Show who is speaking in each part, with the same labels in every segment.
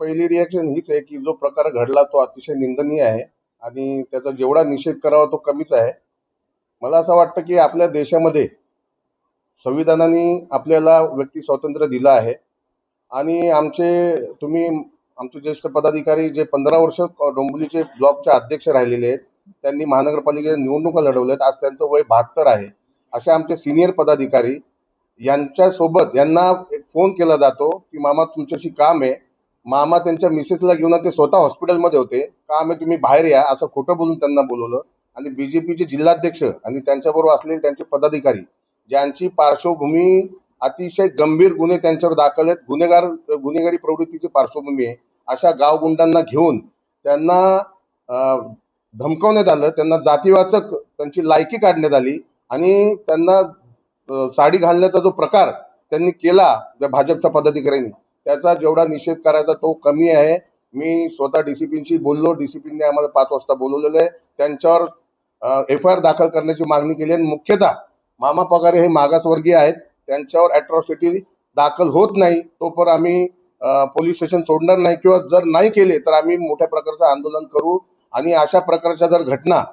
Speaker 1: पहिली रिॲक्शन हीच आहे की जो प्रकार घडला तो अतिशय निंदनीय आहे आणि त्याचा जेवढा निषेध करावा तो कमीच आहे. मला असं वाटतं की आपल्या देशामध्ये संविधानाने आपल्याला व्यक्ती स्वातंत्र्य दिलं आहे आणि आमचे तुम्ही आमचे ज्येष्ठ पदाधिकारी जे पंधरा वर्ष डोंबिवलीचे ब्लॉकचे अध्यक्ष राहिलेले आहेत त्यांनी महानगरपालिकेच्या निवडणुका लढवल्यात. आज त्यांचं वय बहात्तर आहे. असे आमचे सिनियर पदाधिकारी यांच्यासोबत यांना एक फोन केला जातो की मामा तुमच्याशी काम आहे. मामा त्यांच्या मिसेसला घेऊन ते स्वतः हॉस्पिटलमध्ये होते. का आम्ही तुम्ही बाहेर या असं खोटं बोलून त्यांना बोलवलं. आणि बीजेपीचे जिल्हाध्यक्ष आणि त्यांच्याबरोबर असलेले त्यांचे पदाधिकारी ज्यांची पार्श्वभूमी अतिशय गंभीर गुन्हे त्यांच्यावर दाखल आहेत. गुन्हेगार गुन्हेगारी प्रवृत्तीची पार्श्वभूमी आहे. अशा गावगुंडांना घेऊन त्यांना धमकवण्यात आलं. त्यांना जातीवाचक त्यांची लायकी काढण्यात आली. आणि त्यांना साडी घालण्याचा जो प्रकार त्यांनी केला त्या भाजपच्या पदाधिकाऱ्यांनी त्याचा जेवढा निषेध करायचा तो कमी आहे. मी स्वतः डीसीपींशी बोललो. डीसीपींनी आम्हाला पाच वाजता बोलवलेलं आहे. त्यांच्यावर एफ आय आर दाखल करण्याची मागणी केली आणि मुख्यतः मामा पगारे हे मागासवर्गीय आहेत. त्यांच्यावर अॅट्रॉसिटी दाखल होत नाही. तोपर्यंत आम्ही पोलीस स्टेशन सोडणार नाही. किंवा जर नाही केले तर आम्ही मोठ्या प्रकारचं आंदोलन करू. आणि अशा प्रकारच्या जर घटना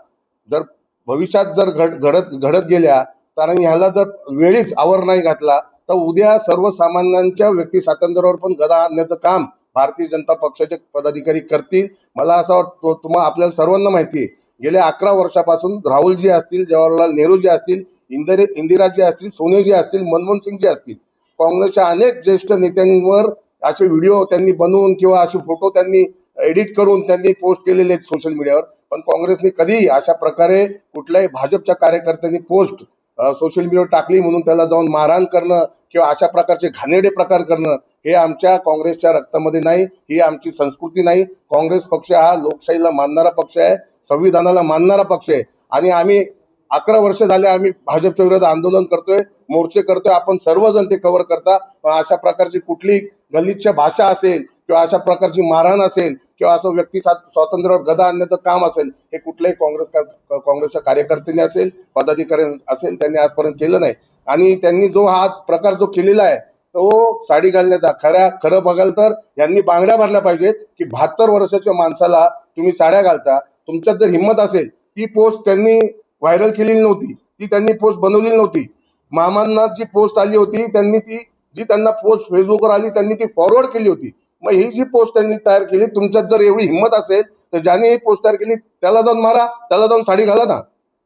Speaker 1: जर भविष्यात जर घड घडत घडत गेल्या कारण ह्याला जर वेळीच आवर नाही घातला तर उद्या सर्वसामान्यांच्या व्यक्ती स्वातंत्र्यावर पण गदा आणण्याचं काम भारतीय जनता पक्षाचे पदाधिकारी करतील. मला असं वाटतं तुम्हाला आपल्याला सर्वांना माहिती आहे गेल्या अकरा वर्षापासून राहुलजी असतील जवाहरलाल नेहरूजी असतील इंदिरे इंदिराजी असतील सोनेजी असतील मनमोहन सिंगजी असतील. काँग्रेसच्या अनेक ज्येष्ठ नेत्यांवर असे व्हिडिओ त्यांनी बनवून किंवा असे फोटो त्यांनी एडिट करून त्यांनी पोस्ट केलेले आहेत सोशल मीडियावर. पण काँग्रेसने कधीही अशा प्रकारे कुठल्याही भाजपच्या कार्यकर्त्यांनी पोस्ट सोशल मीडियावर टाकली म्हणून त्याला जाऊन मारहाण करणं किंवा अशा प्रकारचे घाणेरडे प्रकार करणं हे आमच्या काँग्रेसच्या रक्तामध्ये नाही ही आमची संस्कृती नाही. काँग्रेस पक्ष हा लोकशाहीला मानणारा पक्ष आहे संविधानाला मानणारा पक्ष आहे. आणि आम्ही अकरा वर्ष झाले आम्ही भाजपच्या विरोधात आंदोलन करतोय मोर्चे करतोय आपण सर्वजण ते कव्हर करता. अशा प्रकारची कुठली गलिच्छ भाषा असेल किंवा अशा प्रकारची मारहाण असेल किंवा असं व्यक्ती स्वातंत्र्यावर गदा आणण्याचं काम असेल हे कुठल्याही काँग्रेस काँग्रेसच्या कार्यकर्त्यांनी असेल पदाधिकारी असेल त्यांनी आजपर्यंत केलं नाही. आणि त्यांनी जो हा प्रकार जो केलेला आहे तो साडी घालण्याचा खऱ्या खरं बघाल तर यांनी बांगड्या भरल्या पाहिजेत की बहात्तर वर्षाच्या माणसाला तुम्ही साड्या घालता तुमच्यात जर हिंमत असेल ती पोस्ट त्यांनी व्हायरल केलेली नव्हती. ती त्यांनी पोस्ट बनवलेली नव्हती. मामांना जी पोस्ट आली होती त्यांनी ती जी त्यांना पोस्ट फेसबुकवर आली त्यांनी ती फॉरवर्ड केली होती. मग ही जी पोस्ट त्यांनी तयार केली तुमच्यात जर एवढी हिंमत असेल तर ज्याने ही पोस्ट तयार केली त्याला जाऊन मारा त्याला जाऊन साडी घाला ना.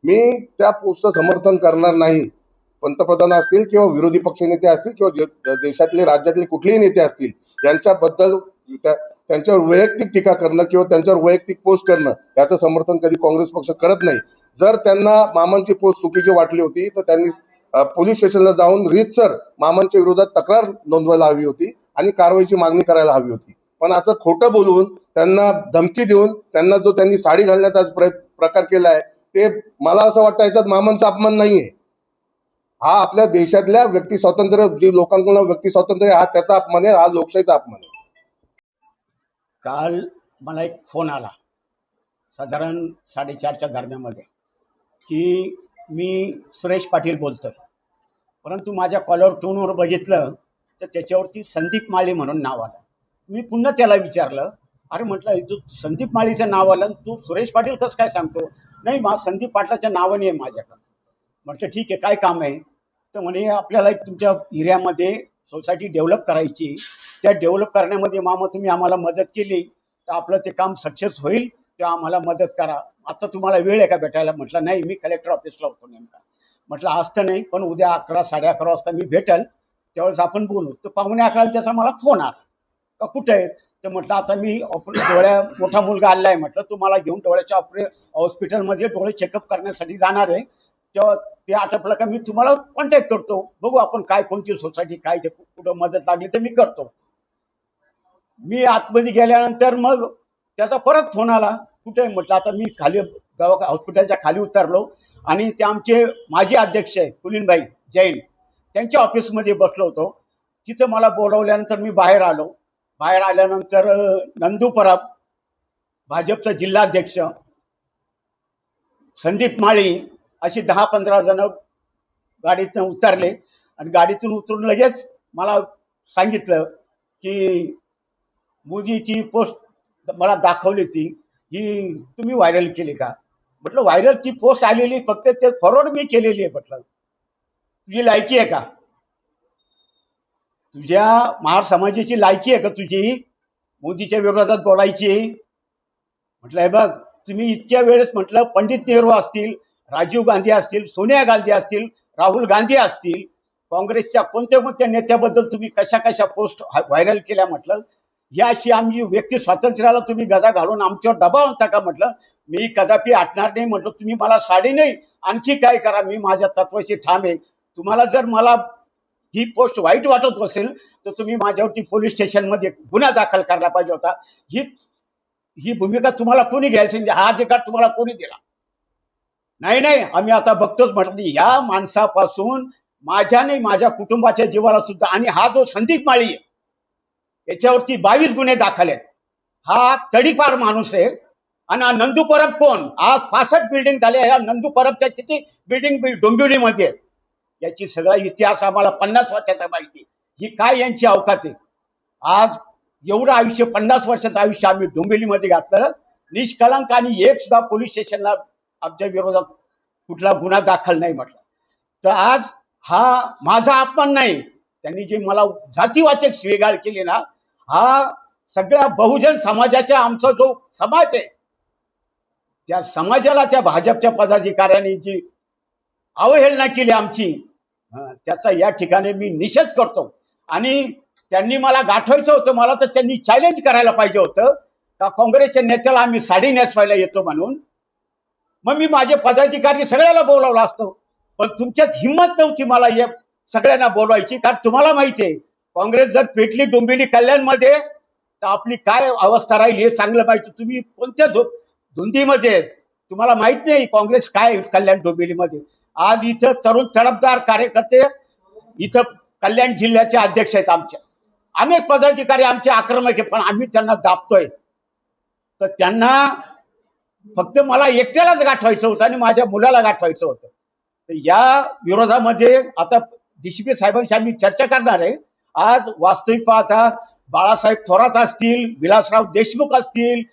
Speaker 1: मी त्या पोस्टचं समर्थन करणार नाही. पंतप्रधान असतील किंवा विरोधी पक्ष नेते असतील किंवा देशातले राज्यातले कुठलेही नेते असतील यांच्याबद्दल त्यांच्यावर वैयक्तिक टीका करणं किंवा त्यांच्यावर वैयक्तिक पोस्ट करणं याचं समर्थन कधी काँग्रेस पक्ष करत नाही. जर त्यांना मामांची पोस्ट चुकीची वाटली होती तर त्यांनी पोलीस स्टेशनला जाऊन रीतसर मामांच्या विरोधात तक्रार नोंदवायला हवी होती आणि कारवाईची मागणी करायला हवी होती. पण असं खोटं बोलवून त्यांना धमकी देऊन त्यांना जो त्यांनी साडी घालण्याचा प्रकार केला आहे ते मला असं वाटतं याच्यात मामांचा अपमान नाहीये. हा आपल्या देशातल्या व्यक्ती स्वातंत्र्य जे लोकांकडून व्यक्ती स्वातंत्र्य आहे, हा त्याचा अपमान आहे हा लोकशाहीचा अपमान आहे.
Speaker 2: काल मला एक फोन आला साधारण साडेचारच्या दरम्यामध्ये की मी सुरेश पाटील बोलतोय. परंतु माझ्या कॉलर टोनवर बघितलं तर त्याच्यावरती संदीप माळी म्हणून नाव आलं. मी पुन्हा त्याला विचारलं अरे म्हटलं तू संदीप माळीचं नाव आलं तू सुरेश पाटील कसं काय सांगतो? नाही मा संदीप पाटलाच्या नावाने आहे माझ्याकडं. म्हटलं ठीक आहे काय काम आहे? तर म्हणे आपल्याला एक तुमच्या एरियामध्ये सोसायटी डेव्हलप करायची त्या डेव्हलप करण्यामध्ये मामा तुम्ही आम्हाला मदत केली तर आपलं ते काम सक्सेस होईल तेव्हा आम्हाला मदत करा. आता तुम्हाला वेळ आहे का भेटायला? म्हटलं नाही मी कलेक्टर ऑफिसला होतो नेमका. म्हटलं आज तर नाही पण उद्या अकरा साडे अकरा वाजता मी भेटल त्यावेळेस आपण बोलू. तर पाहुणे अकराला त्याचा मला फोन आला. का कुठे आहे? तर म्हटलं आता मी ऑप- डोळ्या मोठा मुलगा आलाय म्हटलं तुम्हाला घेऊन डोळ्याच्या ऑपरे हॉस्पिटलमध्ये डोळे चेकअप करण्यासाठी जाणार आहे. तेव्हा ते आटपलं का मी तुम्हाला कॉन्टॅक्ट करतो. बघू आपण काय कोणती सोसायटी काय कुठं मदत लागली तर मी करतो. मी आतमध्ये गेल्यानंतर मग त्याचा परत फोन आला. कुठे म्हटलं आता मी खाली दवाखा हॉस्पिटलच्या खाली उतरलो. आणि ते आमचे माजी अध्यक्ष आहे कुलीनभाई जैन त्यांच्या ऑफिसमध्ये बसलो होतो. तिथं मला बोलवल्यानंतर मी बाहेर आलो. बाहेर आल्यानंतर नंदू पराब भाजपचा जिल्हाध्यक्ष संदीप माळी अशी दहा पंधरा जण गाडीतून उतरले आणि गाडीतून उतरून लगेच मला सांगितलं की मोदीची पोस्ट मला दाखवली ती ही तुम्ही व्हायरल केली का? म्हटलं व्हायरल ती पोस्ट आलेली फक्त ते फॉरवर्ड मी केलेली आहे म्हटलं. तुझी लायकी आहे का? तुझ्या महार समाजाची लायकी आहे का तुझी? मोदीच्या विरोधात बोलायची? म्हटलं हे बघ तुम्ही इतक्या वेळेस म्हटलं पंडित नेहरू असतील राजीव गांधी असतील सोनिया गांधी असतील राहुल गांधी असतील काँग्रेसच्या कोणत्या कोणत्या नेत्याबद्दल तुम्ही कशा कशा पोस्ट व्हायरल केल्या म्हटलं? याशी आम्ही व्यक्ती स्वातंत्र्याला तुम्ही गजा घालून आमच्यावर दबाव आणता का म्हटलं? मी कदापि आटणार नाही म्हटलं. तुम्ही मला साडी नाही आणखी काय करा? मी माझ्या तत्वाशी ठाम आहे. तुम्हाला जर मला ही पोस्ट वाईट वाटत असेल तर तुम्ही माझ्यावरती पोलीस स्टेशनमध्ये गुन्हा दाखल करायला पाहिजे होता. ही ही भूमिका तुम्हाला कोणी घ्यायची? हा अधिकार तुम्हाला कोणी दिला? नाही नाही आम्ही आता बघतोच म्हटलं या माणसापासून माझ्या नाही माझ्या कुटुंबाच्या जीवाला सुद्धा आणि हा जो संदीप माळी आहे याच्यावरती बावीस गुन्हे दाखल आहेत. हा तडीपार माणूस आहे आणि हा नंदू परब कोण? आज पासष्ट बिल्डिंग झाल्या या नंदू परबच्या किती बिल्डिंग डोंबिवलीमध्ये आहेत? याची सगळा इतिहास आम्हाला पन्नास वर्षाचा माहिती ही काय यांची अवकात आहे? आज एवढं आयुष्य पन्नास वर्षाचं आयुष्य आम्ही डोंबिवलीमध्ये घातलं निष्कलंक आणि एक सुद्धा पोलीस स्टेशनला आमच्या विरोधात कुठला गुन्हा दाखल नाही म्हटलं. तर आज हा माझा अपमान नाही त्यांनी जे मला जातीवाचक स्वीकार केले ना हा सगळ्या बहुजन समाजाचा आमचा जो समाज आहे त्या समाजाला त्या भाजपच्या पदाधिकाऱ्यांनी जी अवहेलना केली आमची त्याचा या ठिकाणी मी निषेध करतो. आणि त्यांनी मला गाठवायचं होतं मला तर त्यांनी चॅलेंज करायला पाहिजे होतं का काँग्रेसच्या नेत्याला आम्ही साडी नेसवायला येतो म्हणून मग मी माझे पदाधिकारी सगळ्याला बोलावलं असतो. पण तुमच्यात हिंमत नव्हती मला या सगळ्यांना बोलवायची कारण तुम्हाला माहिती आहे काँग्रेस जर पेटली डोंबिली कल्याणमध्ये तर आपली काय अवस्था राहील हे चांगलं माहिती. तुम्ही कोणत्या धु धुंदीमध्ये तुम्हाला माहीत नाही काँग्रेस काय कल्याण डोंबिवलीमध्ये. आज इथं तरुण तडपदार कार्यकर्ते इथं कल्याण जिल्ह्याचे अध्यक्ष आहेत आमच्या. अनेक पदाधिकारी आमचे आक्रमक आहे पण आम्ही त्यांना दाबतोय. तर त्यांना फक्त मला एकट्यालाच गाठवायचं होतं आणि माझ्या मुलाला गाठवायचं होतं. तर या विरोधामध्ये आता डीसीपी साहेबांशी आम्ही चर्चा करणार आहे. आज वास्तविक पाहता बाळासाहेब थोरात असतील विलासराव देशमुख असतील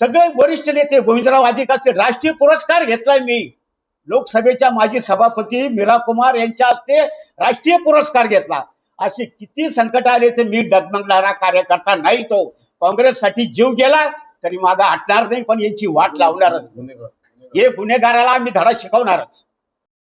Speaker 2: सगळे वरिष्ठ नेते गोविंदराव अधिक असतील राष्ट्रीय पुरस्कार घेतलाय मी. लोकसभेच्या माजी सभापती मीरा कुमार यांच्या हस्ते राष्ट्रीय पुरस्कार घेतला. असे किती संकट आले ते मी डगमगणारा कार्यकर्ता नाही तो. काँग्रेससाठी जीव गेला तरी मागा हटणार नाही पण यांची वाट लावणारच.
Speaker 1: गुन्हेगार.
Speaker 2: हे गुन्हेगाराला आम्ही धडा शिकवणारच.